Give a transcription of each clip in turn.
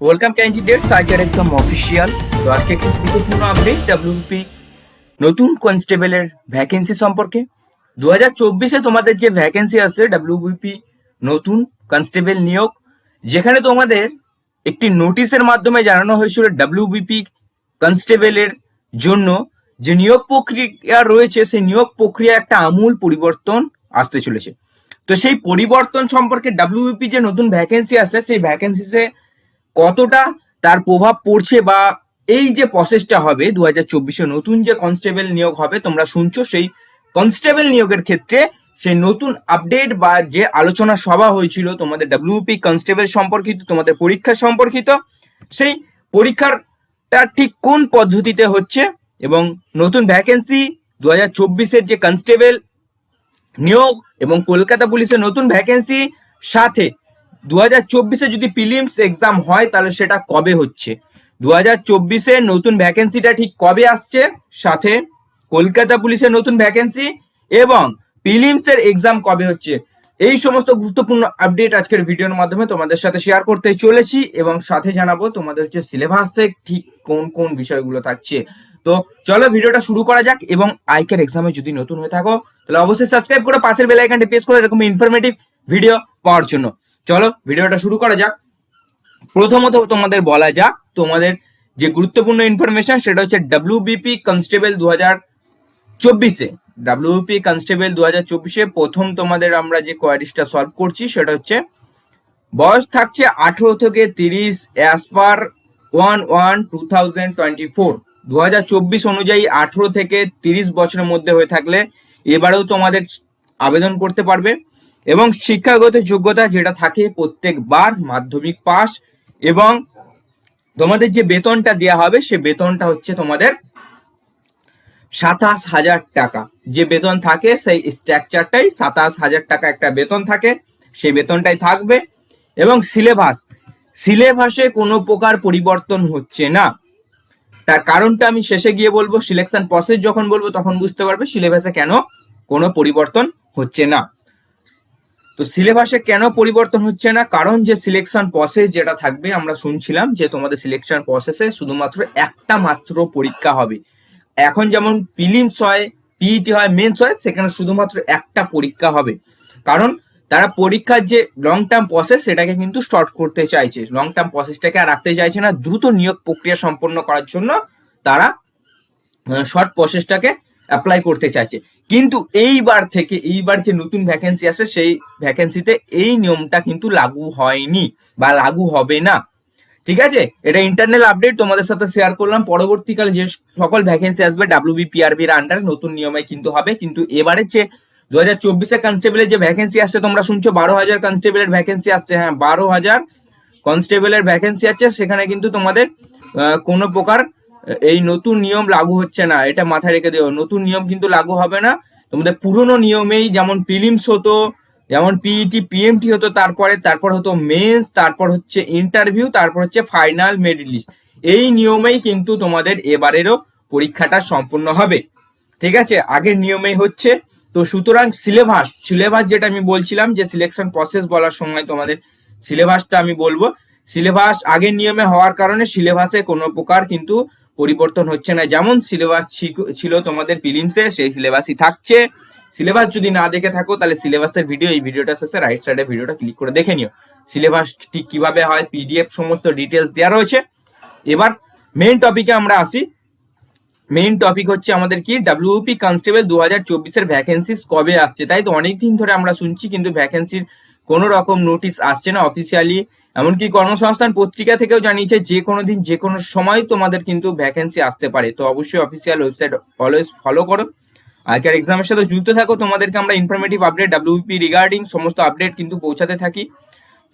Welcome candidate সাইকার একদম official তো আজকে একটি গুরুত্বপূর্ণ আপডেট ডাব্লিউপি নতুন কনস্টেবলের ভ্যাকেন্সি সম্পর্কে। দু হাজার চব্বিশে তোমাদের যে ভ্যাকেন্সি আছে ডাব্লিউবিপি নতুন কনস্টেবল নিয়োগ, যেখানে তোমাদের একটি নোটিশের মাধ্যমে জানানো হয়েছিল ডাব্লিউবিপি কনস্টেবলের জন্য যে নিয়োগ প্রক্রিয়া রয়েছে, সেই নিয়োগ প্রক্রিয়া একটা আমূল পরিবর্তন আসতে চলেছে। তো সেই পরিবর্তন সম্পর্কে ডাব্লিউবিপি যে নতুন ভ্যাকেন্সি আছে সেই ভ্যাকেন্সিতে কতটা তার প্রভাব পড়ছে বা এই যে প্রসেসটা হবে দু হাজার চব্বিশে নতুন যে কনস্টেবল নিয়োগ হবে, তোমরা শুনছো সেই কনস্টেবল নিয়োগের ক্ষেত্রে সেই নতুন আপডেট বা যে আলোচনা সভা হয়েছিল তোমাদের ডাব্লিউপি কনস্টেবল সম্পর্কিত, তোমাদের পরীক্ষা সম্পর্কিত, সেই পরীক্ষাটা ঠিক কোন পদ্ধতিতে হচ্ছে এবং নতুন ভ্যাকেন্সি দু হাজার চব্বিশের যে কনস্টেবল নিয়োগ এবং কলকাতা পুলিশের নতুন ভ্যাকেন্সি সাথে দু চব্বিশে যদি প্রিলিমস এক্সাম হয়, তাহলে সেটা কবে হচ্ছে? দু হাজার চব্বিশে নতুন ভ্যাকেন্সিটা ঠিক কবে আসছে? সাথে কলকাতা পুলিশের নতুন ভ্যাকেন্সি এবং প্রিলিমসের এক্সাম কবে হচ্ছে? এই সমস্ত গুরুত্বপূর্ণ আপডেট আজকের ভিডিওর মাধ্যমে তোমাদের সাথে শেয়ার করতে চলেছি এবং সাথে জানাব তোমাদের হচ্ছে সিলেবাসে ঠিক কোন কোন বিষয়গুলো থাকছে। তো চলো ভিডিওটা শুরু করা যাক এবং আইকের এক্সামে যদি নতুন হয়ে থাকো, তাহলে অবশ্যই সাবস্ক্রাইব করে পাশের বেল আইকনটি প্রেস করে এরকম ইনফরমেটিভ ভিডিও পাওয়ার জন্য। চলো ভিডিওটা শুরু করা যাক। প্রথমত তোমাদের বলা যাক, তোমাদের যে গুরুত্বপূর্ণ ইনফরমেশন সেটা হচ্ছে ডাব্লিউবিপি কনস্টেবল দু হাজার চব্বিশে। ডাব্লিউপি কনস্টেবল দু হাজার চব্বিশে প্রথম তোমাদের আমরা যে কোয়ারিসটা সলভ করছি সেটা হচ্ছে, বয়স থাকছে আঠেরো থেকে তিরিশ as per one one two thousand twenty four দু হাজার চব্বিশ অনুযায়ী আঠেরো থেকে তিরিশ বছরের মধ্যে হয়ে থাকলে এবারেও তোমাদের আবেদন করতে পারবে। এবং শিক্ষাগত যোগ্যতা যেটা থাকে প্রত্যেকবার মাধ্যমিক পাস এবং তোমাদের যে বেতনটা দেওয়া হবে সে বেতনটা হচ্ছে তোমাদের সাতাশ হাজার টাকা। যে বেতন থাকে সেই স্ট্রাকচারটাই সাতাশ হাজার টাকা একটা বেতন থাকে, সেই বেতনটাই থাকবে এবং সিলেবাস। সিলেবাসে কোনো প্রকার পরিবর্তন হচ্ছে না। তার কারণটা আমি শেষে গিয়ে বলব, সিলেকশন প্রসেস যখন বলব তখন বুঝতে পারবে সিলেবাসে কেন কোনো পরিবর্তন হচ্ছে না। তো সিলেবাসে কেন পরিবর্তন হচ্ছে না? কারণ যে সিলেকশন প্রসেস যেটা থাকবে, আমরা শুনছিলাম যে তোমাদের সিলেকশন প্রসেসে শুধুমাত্র একটা মাত্র পরীক্ষা হবে। এখন যেমন প্রিলিমস হয় পিইটি হয় মেন্স হয়, সেখানে শুধুমাত্র একটা পরীক্ষা হবে। কারণ তারা পরীক্ষার যে লং টার্ম প্রসেস সেটাকে কিন্তু শর্ট করতে চাইছে। লং টার্ম প্রসেসটাকে আর রাখতে চাইছে না। দ্রুত নিয়োগ প্রক্রিয়া সম্পন্ন করার জন্য তারা শর্ট প্রসেসটাকে অ্যাপ্লাই করতে চাইছে। কিন্তু এইবার থেকে, এইবার যে নতুন ভ্যাকেন্সি আসে, সেই ভ্যাকেন্সিতে এই নিয়মটা কিন্তু লাগু হয়নি বা লাগু হবে না। ঠিক আছে? এটা ইন্টারনাল আপডেট তোমাদের সাথে শেয়ার করলাম। পরবর্তীকালে যে সকল ভ্যাকেন্সি আসবে ডাব্লিউবি পিআরবির আন্ডারে নতুন নিয়মে কিন্তু হবে। কিন্তু এবারে যে দু হাজার চব্বিশে কনস্টেবলের যে ভ্যাকেন্সি আসছে, তোমরা শুনছো বারো হাজার কনস্টেবলের ভ্যাকেন্সি আসছে। হ্যাঁ বারো হাজার কনস্টেবলের ভ্যাকেন্সি আছে সেখানে কিন্তু তোমাদের কোনো প্রকার এই নতুন নিয়ম লাগু হচ্ছে না, এটা মাথায় রেখে দিও। নতুন নিয়ম কিন্তু লাগু হবে না। তোমাদের পুরনো নিয়মেই যেমন প্রিলিমস হতো, যেমন পিইটি পিএমটি হতো, তারপরে, তারপর হতো মেন্স তারপর হচ্ছে ইন্টারভিউ তারপর হচ্ছে ফাইনাল মেরিট লিস্ট এই নিয়মেই কিন্তু তোমাদের এবারেরও পরীক্ষাটা সম্পূর্ণ হবে। ঠিক আছে? আগের নিয়মেই হচ্ছে। তো সুতরাং সিলেবাস সিলেবাস যেটা আমি বলছিলাম, যে সিলেকশন প্রসেস বলার সময় তোমাদের সিলেবাসটা আমি বলব। সিলেবাস আগের নিয়মে হওয়ার কারণে সিলেবাসে কোনো প্রকার কিন্তু পরিবর্তন হচ্ছে না। যেমন সিলেবাস ছিল তোমাদের প্রিলিমসে সেই সিলেবাসই থাকছে। সিলেবাস যদি না দেখে থাকো, তাহলে সিলেবাসের ভিডিও এই ভিডিওটা শেষে রাইট সাইডে ভিডিওটা ক্লিক করে দেখে নিও। সিলেবাস ঠিক কীভাবে হয় পিডিএফ সমস্ত ডিটেলস দেওয়া রয়েছে। এবার মেইন টপিকে আমরা আসি। মেইন টপিক হচ্ছে আমাদের কি? ডাব্লিউপি কনস্টেবল দু হাজার চব্বিশের ভ্যাকেন্সিস কবে আসছে? তাই তো অনেকদিন ধরে আমরা শুনছি, কিন্তু ভ্যাকেন্সির কোনো রকম নোটিশ আসছে না অফিসিয়ালি এমনকি কর্মসংস্থান পত্রিকা থেকেও জানিয়েছে, যে কোনো দিন, যে কোনো সময় তোমাদের কিন্তু ভ্যাকেন্সি আসতে পারে। তো অবশ্যই অফিসিয়াল ওয়েবসাইট অলওয়েজ ফলো করো। আগের এক্সামের সাথে যুক্ত থাকো, তোমাদেরকে আমরা ইনফরমেটিভ আপডেট ডাব্লিউপি রিগার্ডিং সমস্ত আপডেট কিন্তু পৌঁছাতে থাকি।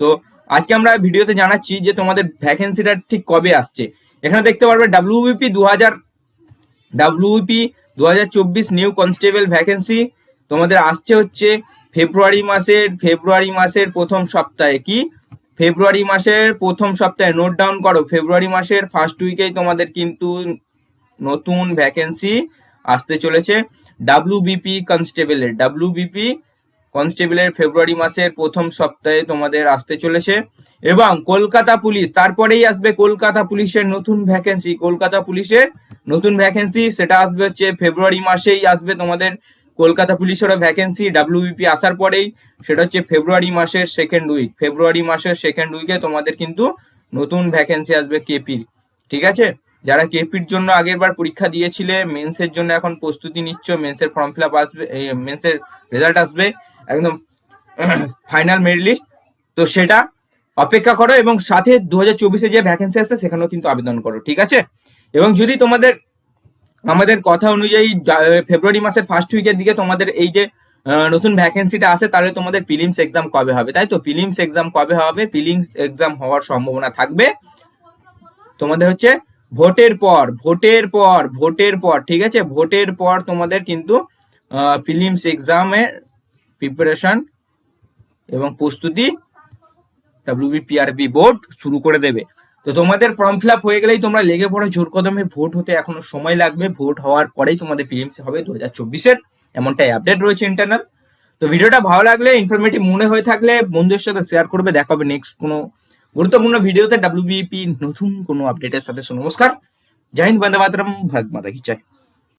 তো আজকে আমরা ভিডিওতে জানাচ্ছি যে তোমাদের ভ্যাকেন্সিটা ঠিক কবে আসছে। এখানে দেখতে পারবে ডাব্লিউবিপি দু হাজার ডাব্লিউপি দু হাজার চব্বিশ নিউ কনস্টেবল ভ্যাকেন্সি তোমাদের আসছে হচ্ছে ফেব্রুয়ারি মাসের ফেব্রুয়ারি মাসের প্রথম সপ্তাহে কি? ফেব্রুয়ারি মাসের প্রথম সপ্তাহে নোট ডাউন করো, ফেব্রুয়ারি মাসের ফার্স্ট উইকেই তোমাদের কিন্তু নতুন ভ্যাকেন্সি আসতে চলেছে। ডাব্লিউবিপি কনস্টেবলের ডাব্লিউবিপি কনস্টেবলের ফেব্রুয়ারি মাসের প্রথম সপ্তাহে তোমাদের আসতে চলেছে। এবং কলকাতা পুলিশ, তারপরেই আসবে কলকাতা পুলিশের নতুন ভ্যাকেন্সি কলকাতা পুলিশের নতুন ভ্যাকেন্সি সেটা আসবে হচ্ছে ফেব্রুয়ারি মাসেই আসবে তোমাদের কলকাতা পুলিশেরও ভ্যাকেন্সি ডাব্লিউবিপি আসার পরেই, সেটা হচ্ছে ফেব্রুয়ারি মাসের সেকেন্ড উইক ফেব্রুয়ারি মাসের সেকেন্ড উইকে তোমাদের কিন্তু নতুন ভ্যাকেন্সি আসবে কেপির ঠিক আছে? যারা কেপির জন্য আগের বার পরীক্ষা দিয়েছিলে মেন্সের জন্য এখন প্রস্তুতি নিচ্ছ মেন্সের ফর্ম ফিল আপ আসবে মেন্সের রেজাল্ট আসবে, একদম ফাইনাল মেরিট লিস্ট তো সেটা অপেক্ষা করো এবং সাথে দু হাজার চব্বিশে যে ভ্যাকেন্সি আছে সেখানেও কিন্তু আবেদন করো। ঠিক আছে? এবং যদি তোমাদের আমাদের কথা অনুযায়ী ফেব্রুয়ারি মাসের ফার্স্ট উইকের দিকে তোমাদের এই যে নতুন ভ্যাকেন্সিটা আসে, তাহলে তোমাদের ফিলিমস এক্সাম কবে হবে? তাই তো? ফিলিমস এক্সাম কবে হবে? ফিলিমস এক্সাম হওয়ার সম্ভাবনা থাকবে। তোমাদের হচ্ছে ভোটের পর ভোটের পর ভোটের পর, ঠিক আছে? ভোটের পর তোমাদের কিন্তু ফিলিমস এক্সামের প্রিপারেশন এবং প্রস্তুতি ডাব্লিউবিপিআরবি বোর্ড শুরু করে দেবে। তো তোমাদের ফর্ম ফিল আপ হয়ে গেলেই তোমরা লেগে পড়ো, জোর কদমে ভোট হতে এখনও সময় লাগবে। ভোট হওয়ার পরেই তোমাদের পিএমসি হবে দু হাজার চব্বিশের। এমনটাই আপডেট রয়েছে ইন্টারনাল তো ভিডিওটা ভালো লাগলে ইনফরমেটিভ মনে হয়ে থাকলে বন্ধুদের সাথে শেয়ার করবে। দেখা হবে নেক্সট কোনো গুরুত্বপূর্ণ ভিডিওতে ডাব্লিউবিপি নতুন কোনো আপডেটের সাথে। নমস্কার। জয় হিন্দ, বন্দে মাতরম। ভাগ মাতা কি চাই